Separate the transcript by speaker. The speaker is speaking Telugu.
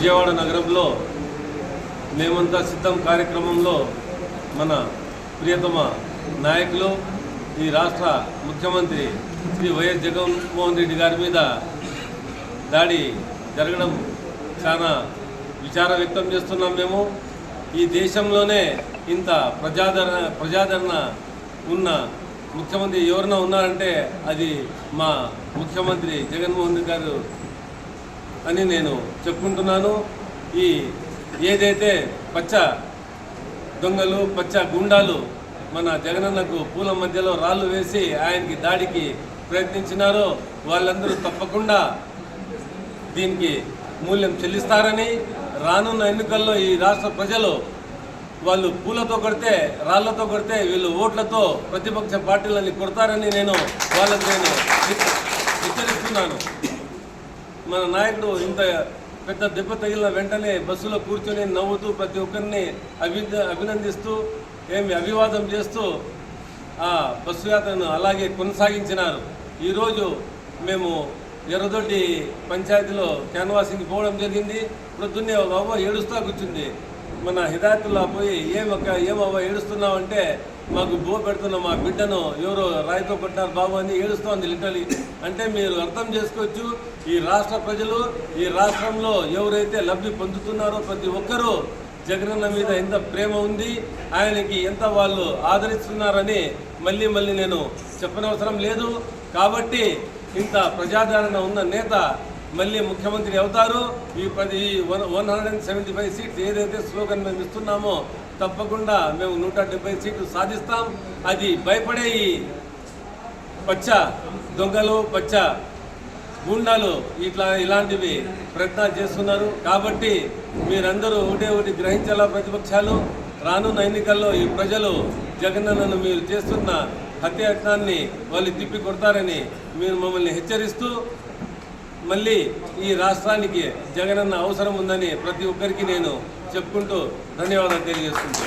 Speaker 1: విజయవాడ నగరంలో మేమంతా సిద్ధం కార్యక్రమంలో మన ప్రియతమ నాయకులు ఈ రాష్ట్ర ముఖ్యమంత్రి శ్రీ వైఎస్ జగన్మోహన్ రెడ్డి గారి మీద దాడి జరగడం చాలా విచార వ్యక్తం చేస్తున్నాం మేము. ఈ దేశంలోనే ఇంత ప్రజాదరణ ప్రజాదరణ ఉన్న ముఖ్యమంత్రి ఎవరైనా ఉన్నారంటే అది మా ముఖ్యమంత్రి జగన్మోహన్ రెడ్డి గారు అని నేను చెప్పుకుంటున్నాను. ఈ ఏదైతే పచ్చ దొంగలు పచ్చ గుండాలు మన జగనన్నకు పూల మధ్యలో రాళ్ళు వేసి ఆయనకి దాడికి ప్రయత్నించినారో వాళ్ళందరూ తప్పకుండా దీనికి మూల్యం చెల్లిస్తారని రానున్న ఎన్నికల్లో ఈ రాష్ట్ర ప్రజలు వాళ్ళు పూలతో కొడితే రాళ్ళతో కొడితే వీళ్ళు ఓట్లతో ప్రతిపక్ష పార్టీలని కొడతారని నేను వాళ్ళకి నేను హెచ్చరిస్తున్నాను. మన నాయకుడు ఇంత పెద్ద దెబ్బ తగిలిన వెంటనే బస్సులో కూర్చొని నవ్వుతూ ప్రతి ఒక్కరిని అభి అభినందిస్తూ ఏమి అభివాదం చేస్తూ ఆ బస్సు యాత్రను అలాగే కొనసాగించినారు. ఈరోజు మేము ఎర్రదొడ్డి పంచాయతీలో క్యాన్వాసింగ్ పోవడం జరిగింది. ప్రొద్దున్నే బాబు అవ్వ ఏడుస్తా కూర్చుంది. మన హిదాయతుల్లా పోయి ఏమక్క ఏమవ్వ ఏడుస్తున్నావు అంటే మాకు బో పెడుతున్న మా బిడ్డను ఎవరో రాయితో కొట్టారు బాబు అని ఏడుస్తోంది లిటరలీ. అంటే మీరు అర్థం చేసుకోవచ్చు ఈ రాష్ట్ర ప్రజలు ఈ రాష్ట్రంలో ఎవరైతే లబ్ధి పొందుతున్నారో ప్రతి ఒక్కరూ జగనన్న మీద ఎంత ప్రేమ ఉంది ఆయనకి ఎంత వాళ్ళు ఆదరిస్తున్నారని మళ్ళీ మళ్ళీ నేను చెప్పనవసరం లేదు. కాబట్టి ఇంత ప్రజాదరణ ఉన్న నేత మళ్ళీ ముఖ్యమంత్రి అవుతారు. ఈ పది one one hundred and seventy five seats ఏదైతే స్లోగన్ మేము ఇస్తున్నామో తప్పకుండా మేము నూట డెబ్బై సీట్లు సాధిస్తాం. అది భయపడే ఈ పచ్చ దొంగలు పచ్చ గుండాలు ఇట్లా ఇలాంటివి ప్రయత్నాలు చేస్తున్నారు. కాబట్టి మీరందరూ ఒకటే ఒకటి గ్రహించాల ప్రతిపక్షాలు? రానున్న ఎన్నికల్లో ఈ ప్రజలు జగనన్నను మీరు చేస్తున్న హత్యాయత్నాన్ని వాళ్ళు తిప్పి కొడతారని మీరు మమ్మల్ని హెచ్చరిస్తూ మళ్ళీ ఈ రాష్ట్రానికి జగనన్న అవసరం ఉందని ప్రతి ఒక్కరికి నేను చెప్పుకుంటూ ధన్యవాదాలు తెలియజేస్తున్నాను.